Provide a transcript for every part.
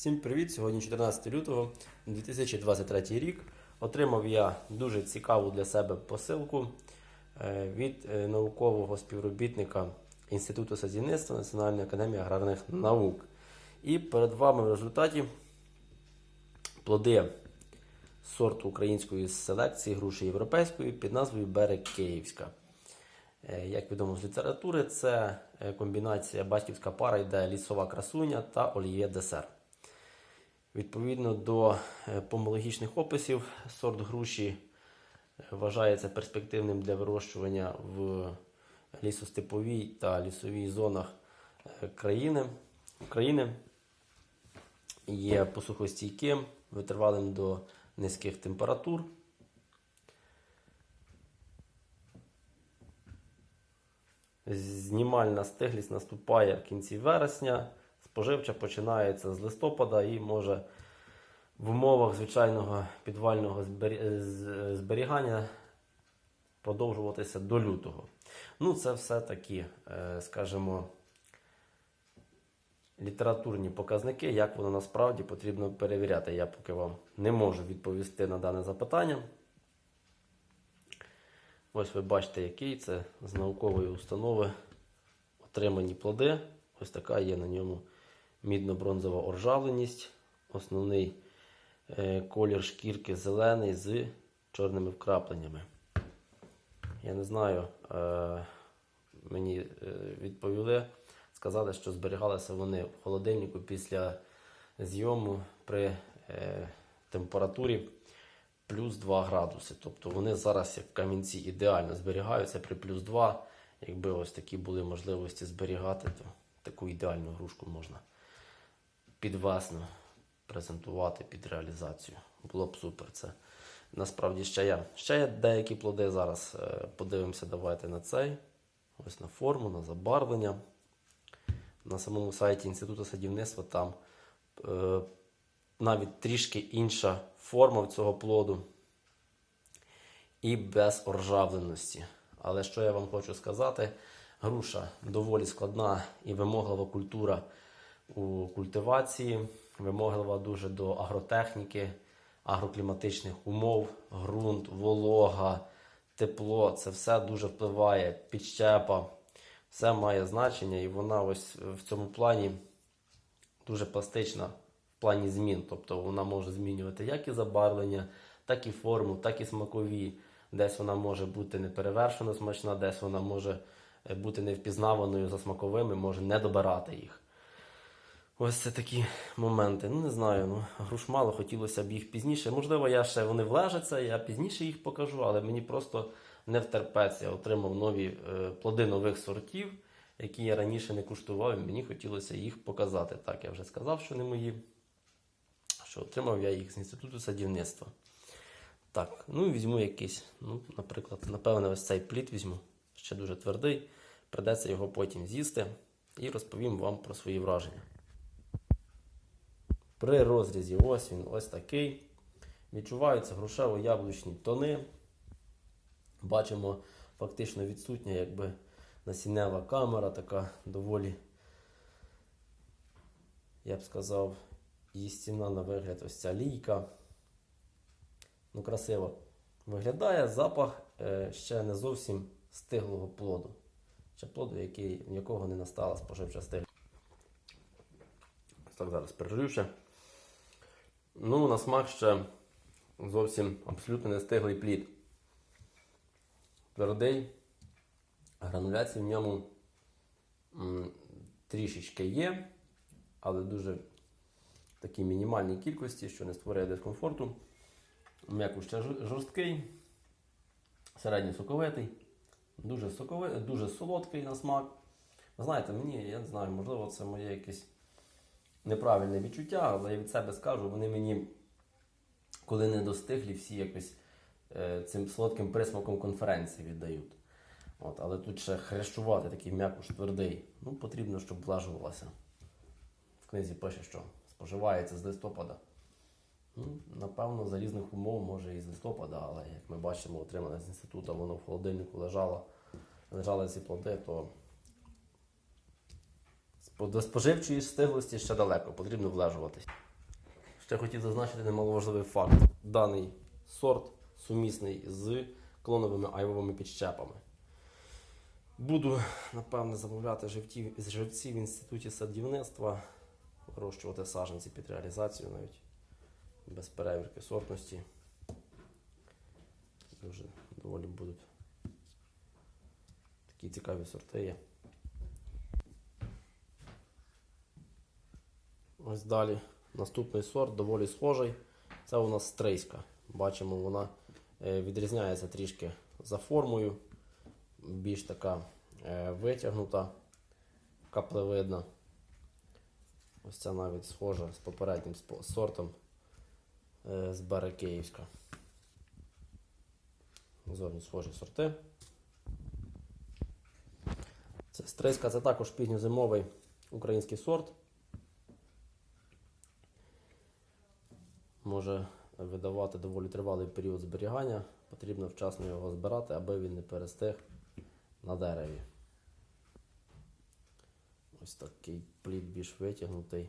Всім привіт! Сьогодні 14 лютого 2023 рік. Отримав я дуже цікаву для себе посилку е, від е, наукового співробітника Інституту садівництва Національної академії аграрних наук. І перед вами в результаті плоди сорту української селекції груші європейської під назвою Берег Київська. Е, Як відомо з літератури, це комбінація батьківська пара йде лісова красуня та олів'є десер. Відповідно до е, помологічних описів, сорт груші е, вважається перспективним для вирощування в лісостеповій та лісовій зонах е, країни. країни. Є посухостійким, витривалим до низьких температур. Знімальна стиглість наступає в кінці вересня. Споживча починається з листопада і може в умовах звичайного підвального зберігання продовжуватися до лютого. Ну, це все такі, е, скажімо, літературні показники, як воно насправді потрібно перевіряти. Я поки вам не можу відповісти на дане запитання. Ось ви бачите, який це з наукової установи отримані плоди. Ось така є на ньому мідно-бронзова оржавленість. Основний е, колір шкірки зелений з чорними вкрапленнями. Я не знаю, е, мені е, відповіли, сказали, що зберігалися вони в холодильнику після зйому при температурі плюс 2 градуси. Тобто вони зараз, як камінці, ідеально зберігаються при плюс 2. Якби ось такі були можливості зберігати, то таку ідеальну грушку можна підвесно презентувати під реалізацію. Було б супер. Це насправді ще є. Ще є деякі плоди зараз. е, Подивимося, давайте на цей. Ось на форму, на забарвлення. На самому сайті Інституту садівництва там е, навіть трішки інша форма в цього плоду і без оржавленості. Але що я вам хочу сказати, груша доволі складна і вимоглива культура у культивації, вимоглива дуже до агротехніки, агрокліматичних умов, ґрунт, волога, тепло. Це все дуже впливає, підщепа. Все має значення, і вона ось в цьому плані дуже пластична в плані змін. Тобто вона може змінювати як і забарвлення, так і форму, так і смакові. Десь вона може бути неперевершено смачна, десь вона може е, бути невпізнаваною за смаковими, може не добирати їх. Ось це такі моменти. Ну, не знаю, ну, груш мало, хотілося б їх пізніше. Можливо, я ще вони влежаться, я пізніше їх покажу, але мені просто не втерпеться. Я отримав нові е, плоди нових сортів, які я раніше не куштував, і мені хотілося їх показати. Так, я вже сказав, що не мої, що отримав я їх з інституту садівництва. Так, ну візьму якийсь, ну, наприклад, напевне, ось цей плід візьму, ще дуже твердий. Придеться його потім з'їсти і розповім вам про свої враження. При розрізі ось він ось такий. Відчуваються грушево-яблучні тони. Бачимо фактично відсутня якби насіннева камера, така доволі, я б сказав, їстівна на вигляд ось ця лійка. Ну, красиво виглядає запах е, ще не зовсім стиглого плоду. Ще плоду, який, якого не настала споживча. Ось Так, зараз пережую ще. Ну, на смак ще зовсім абсолютно не стиглий плід. Твердий, грануляції в ньому м, трішечки є, але дуже в такій мінімальній кількості, що не створює дискомфорту. М'яко ще жорсткий, середньо соковитий, дуже, соковий, дуже солодкий на смак. Ви знаєте, мені, я не знаю, можливо, це моє якесь неправильне відчуття, але я від себе скажу, вони мені, коли не достиглі, всі якось е, цим солодким присмаком конференції віддають. От, але тут ще хрещувати такий м'якуш твердий. Ну, потрібно, щоб влажувалося. В книзі пише, що споживається з листопада. Ну, напевно, за різних умов, може і з листопада, але як ми бачимо, отримане з інституту, воно в холодильнику лежало, лежали ці плоди, то спо- до споживчої стиглості ще далеко, потрібно влежуватись. Ще хотів зазначити немаловажливий факт. Даний сорт сумісний з клоновими айвовими підщепами. Буду, напевне, замовляти живців, живців в інституті садівництва, вирощувати саджанці під реалізацію навіть без перевірки сортності. Дуже доволі будуть такі цікаві сорти є. Ось далі. Наступний сорт доволі схожий. Це у нас стрийська. Бачимо, вона е, відрізняється трішки за формою. Більш така е, витягнута, каплевидна. Ось ця навіть схожа з попереднім сортом е, з Бере Київська. Зовні схожі сорти. Це стрийська, це також пізньозимовий український сорт. Може видавати доволі тривалий період зберігання. Потрібно вчасно його збирати, аби він не перестиг на дереві. Ось такий плід більш витягнутий.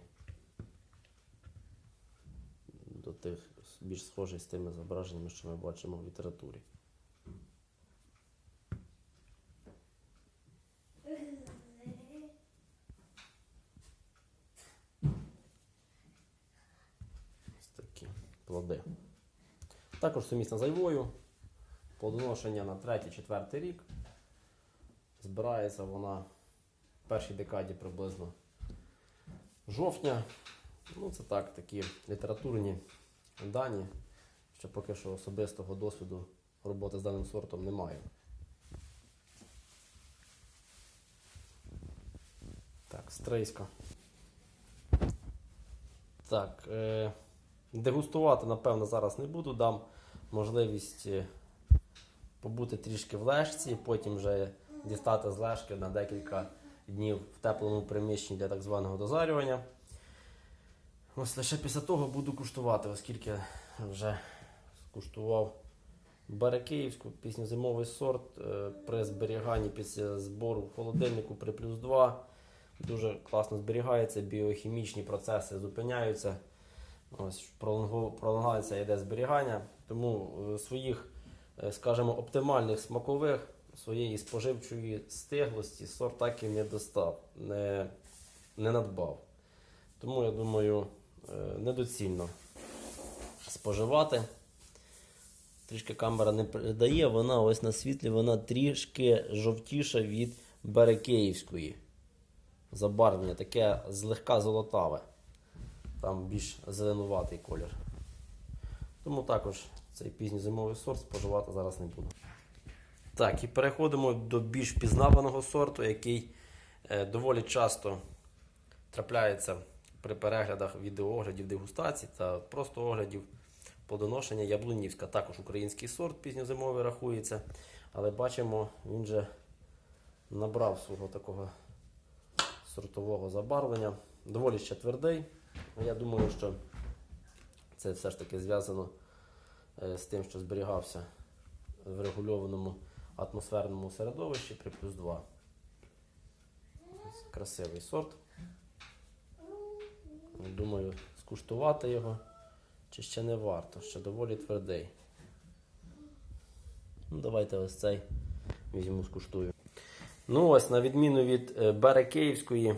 До тих більш схожий з тими зображеннями, що ми бачимо в літературі. Ось такі плоди. Також сумісна з айвою. Плодоношення на 3-4 рік. Збирається вона в першій декаді приблизно жовтня. Ну, це так, такі літературні дані, що поки що особистого досвіду роботи з даним сортом немає. Так, стрийська. Так, е, дегустувати, напевно, зараз не буду. Дам можливість е, побути трішки в лежці, потім вже дістати з лежки на декілька днів в теплому приміщенні для так званого дозарювання. Ось лише після того буду куштувати, оскільки вже скуштував Берекиївську, пісньозимовий сорт е, при зберіганні після збору в холодильнику при плюс 2. Дуже класно зберігається, біохімічні процеси зупиняються. Ось пролонгається йде зберігання. Тому е, своїх, е, скажімо, оптимальних смакових, своєї споживчої стиглості сорт так і не достав, не, не надбав. Тому я думаю, е, недоцільно споживати. Трішки камера не передає, вона ось на світлі, вона трішки жовтіша від Берекеївської. Забарвлення таке злегка золотаве. Там більш зеленуватий колір. Тому також цей пізній зимовий сорт споживати зараз не буду. Так, і переходимо до більш пізнаваного сорту, який е, доволі часто трапляється при переглядах відеооглядів дегустацій та просто оглядів плодоношення Яблунівська. Також український сорт пізньозимовий рахується. Але бачимо, він же набрав свого такого сортового забарвлення. Доволі ще твердий. Я думаю, що це все ж таки зв'язано е, з тим, що зберігався в регульованому атмосферному середовищі при плюс 2. Красивий сорт. Думаю, скуштувати його чи ще не варто, ще доволі твердий. Ну, давайте ось цей візьму, скуштую. Ну ось, на відміну від е, Бере Київської,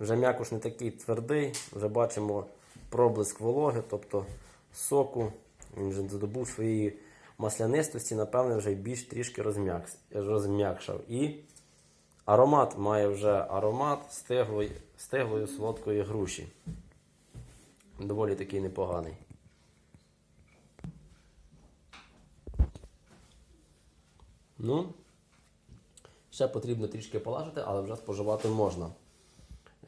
вже м'якош не такий твердий, вже бачимо проблиск вологи, тобто соку. Він вже здобув своєї маслянистості, напевне, вже більш трішки розм'якшав. І аромат має вже аромат стиглої, стиглої солодкої груші. Доволі такий непоганий. Ну, ще потрібно трішки полажити, але вже споживати можна.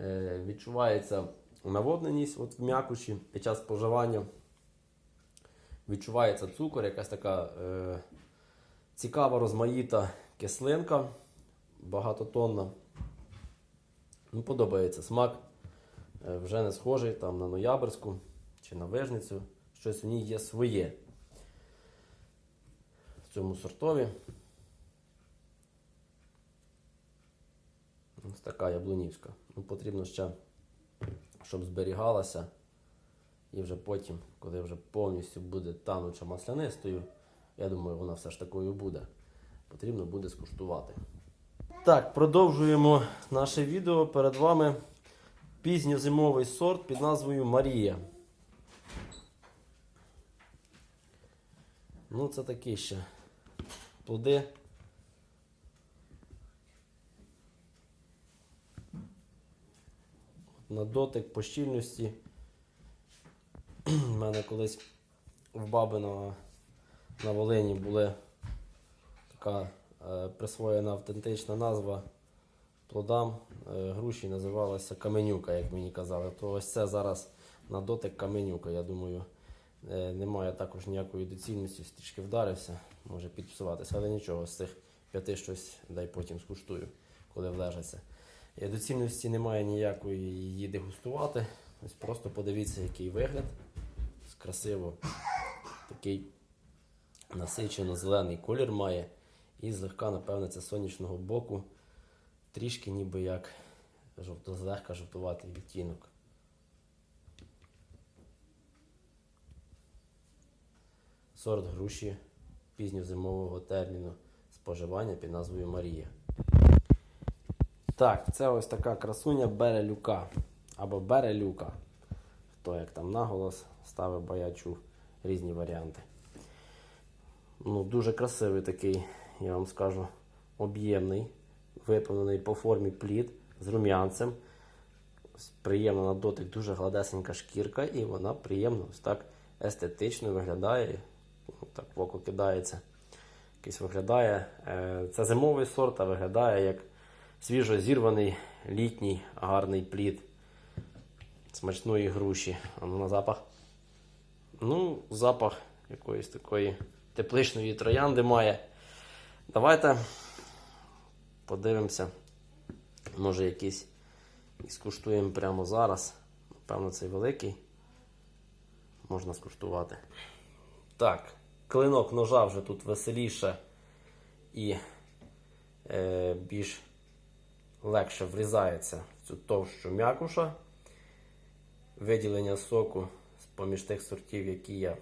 Е, відчувається наводненість от в м'якуші під час споживання. Відчувається цукор, якась така е, цікава розмаїта кислинка, багатотонна. Ну, подобається смак. Е, вже не схожий там на ноябрьську чи на вижницю. Щось в ній є своє. В цьому сортові. Ось така яблунівська. Ну, потрібно ще, щоб зберігалася І вже потім, коли вже повністю буде тануча маслянистою, я думаю, вона все ж такою буде. Потрібно буде скуштувати. Так, продовжуємо наше відео. Перед вами пізньозимовий сорт під назвою Марія. Ну, це такі ще плоди. На дотик по щільності. У мене колись в баби на, на Волині була така е, присвоєна автентична назва плодам е, груші називалася каменюка, як мені казали. То ось це зараз на дотик каменюка. Я думаю, е, немає також ніякої доцільності, трішки вдарився, може підпсуватися, але нічого, з цих п'яти щось дай потім скуштую, коли влежаться. Е, Доцільності немає ніякої її дегустувати. Ось просто подивіться, який вигляд. Красиво такий насичено зелений колір має. І злегка, напевне, це сонячного боку. Трішки ніби як жовто, злегка жовтуватий відтінок. Сорт груші пізньозимового терміну споживання під назвою Марія. Так, це ось така красуня берелюка або берелюка. Хто як там наголос ставив, бо я чув різні варіанти. Ну, дуже красивий такий, я вам скажу, об'ємний, виповнений по формі плід з рум'янцем. Приємно на дотик, дуже гладесенька шкірка, і вона приємно ось так естетично виглядає. Ну, Так в око кидається. Якийсь виглядає. е, Це зимовий сорт, а виглядає як свіжо зірваний літній гарний плід смачної груші. А ну на запах. Ну, запах якоїсь такої тепличної троянди має. Давайте подивимося. Може якийсь і скуштуємо прямо зараз. Напевно, цей великий. Можна скуштувати. Так, клинок ножа вже тут веселіше і е, більш легше врізається в цю товщу м'якуша. Виділення соку з поміж тих сортів, які я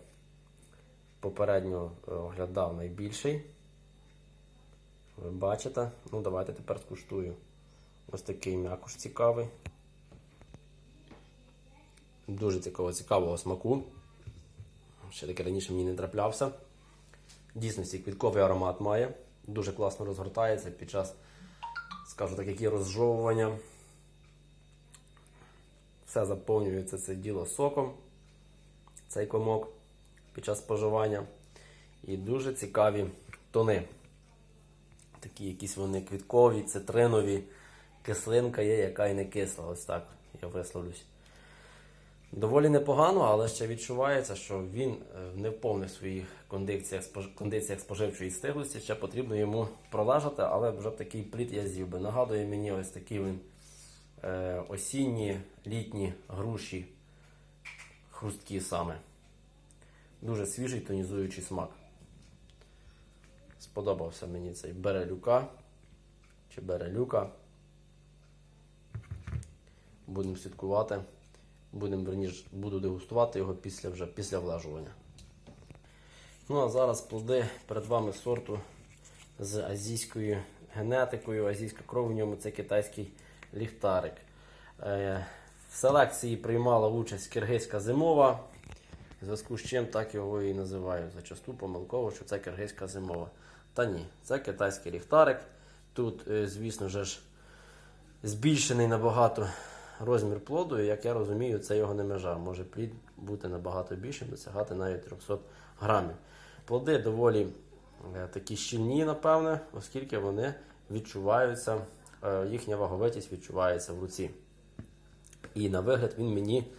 попередньо е, оглядав найбільший. Ви бачите? Ну, давайте тепер скуштую. Ось такий м'якуш цікавий. Дуже цікавого, цікавого смаку. Ще таке раніше мені не траплявся. В дійсності квітковий аромат має. Дуже класно розгортається під час, скажу так, які розжовування. Все заповнюється це діло соком, цей комок під час споживання. І дуже цікаві тони. Такі якісь вони квіткові, цитринові, кислинка є, яка і не кисла. Ось так я висловлюсь. Доволі непогано, але ще відчувається, що він е, не в повних своїх кондиціях, кондиціях споживчої стиглості. Ще потрібно йому пролежати, але вже такий плід я з'їв би. Нагадує мені ось такі він е, осінні, літні груші, хрусткі саме. Дуже свіжий тонізуючий смак. Сподобався мені цей берелюка чи берелюка. Будемо слідкувати. Будемо верніше, буду дегустувати його після вже після влажування. Ну а зараз плоди перед вами сорту з азійською генетикою. Азійська кров в ньому це китайський ліхтарик. Е, в селекції приймала участь киргизька зимова. В зв'язку з чим так його і називаю зачасту помилково, що це киргизька зимова. Та ні, це китайський ліхтарик. Тут, е, звісно ж, збільшений набагато розмір плоду, і як я розумію, це його не межа. Може плід бути набагато більшим, досягати навіть 300 грамів. Плоди доволі е, такі щільні, напевне, оскільки вони відчуваються, е, їхня ваговитість відчувається в руці. І на вигляд він мені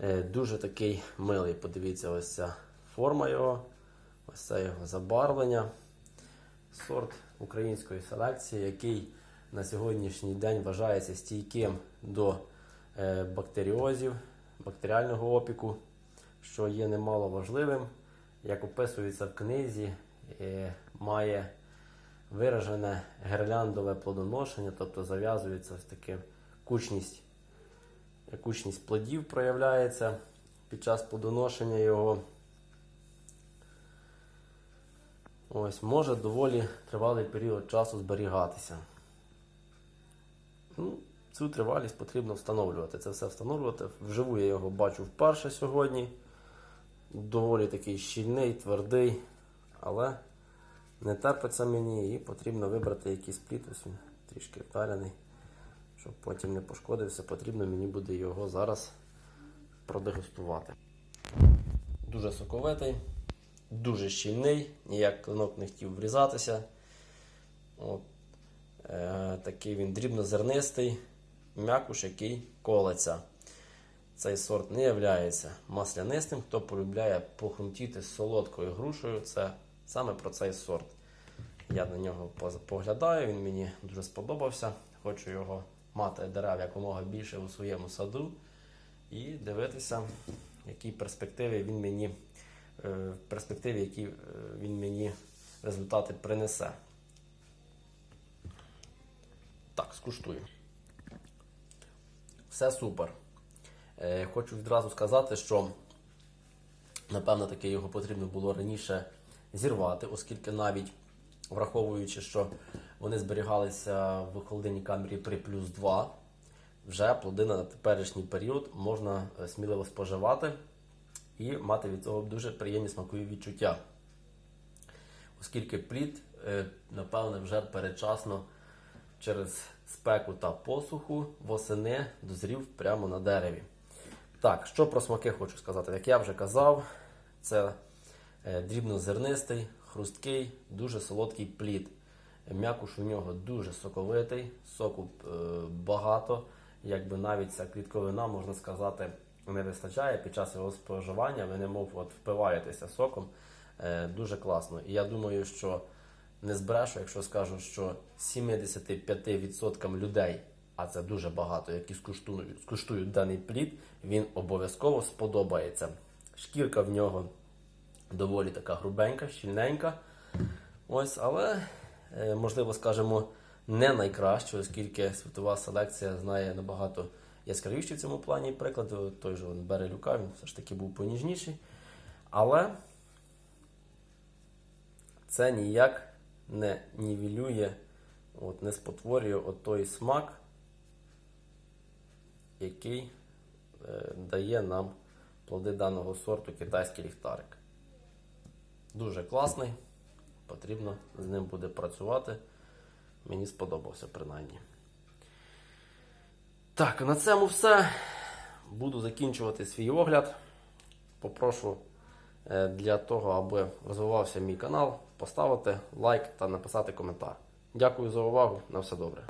е, дуже такий милий. Подивіться, ось ця форма його, ось це його забарвлення. Сорт української селекції, який на сьогоднішній день вважається стійким до бактеріозів, бактеріального опіку, що є немало важливим. Як описується в книзі, е, має виражене гірляндове плодоношення, тобто зав'язується ось таке кучність, кучність плодів проявляється під час плодоношення його ось, може доволі тривалий період часу зберігатися. Ну, цю тривалість потрібно встановлювати. Це все встановлювати. Вживу я його бачу вперше сьогодні. Доволі такий щільний, твердий, але не терпиться мені і потрібно вибрати якийсь плід. Ось він трішки вдарений, щоб потім не пошкодився. Потрібно мені буде його зараз продегустувати. Дуже соковитий, дуже щільний, ніяк клинок не хотів врізатися. От. Е, такий він дрібнозернистий, м'якуш, який колеться. Цей сорт не є маслянистим. Хто полюбляє похрумтіти солодкою грушею, це саме про цей сорт. Я на нього поглядаю, він мені дуже сподобався. Хочу його мати дерев якомога більше у своєму саду і дивитися, які перспективи він мені, е, в перспективі, які е, він мені результати принесе. Так, скуштую. Все супер. Е, хочу відразу сказати, що напевно таки його потрібно було раніше зірвати, оскільки навіть враховуючи, що вони зберігалися в холодильній камері при плюс 2, вже плоди на теперішній період можна е, сміливо споживати і мати від цього дуже приємні смакові відчуття. Оскільки плід, е, напевне, вже передчасно через спеку та посуху восени дозрів прямо на дереві. Так, що про смаки хочу сказати. Як я вже казав, це е, дрібнозернистий, хрусткий, дуже солодкий плід. М'якуш у нього дуже соковитий, соку е, багато. Якби навіть ця клітковина, можна сказати, не вистачає під час його споживання. Ви немов от впиваєтеся соком. Е, дуже класно. І я думаю, що не збрешу, якщо скажу, що 75% людей, а це дуже багато, які скуштують, скуштують даний плід, він обов'язково сподобається. Шкірка в нього доволі така грубенька, щільненька. Ось, але, е, можливо, скажемо, не найкраще, оскільки світова селекція знає набагато яскравіші в цьому плані приклади. Той же Берелюка, він все ж таки був поніжніший. Але це ніяк не нівелює, от, не спотворює от той смак, який е, дає нам плоди даного сорту китайський ліхтарик. Дуже класний, потрібно з ним буде працювати. Мені сподобався принаймні. Так, на цьому все. Буду закінчувати свій огляд. Попрошу е, для того, аби розвивався мій канал, поставити лайк та написати коментар. Дякую за увагу. На все добре.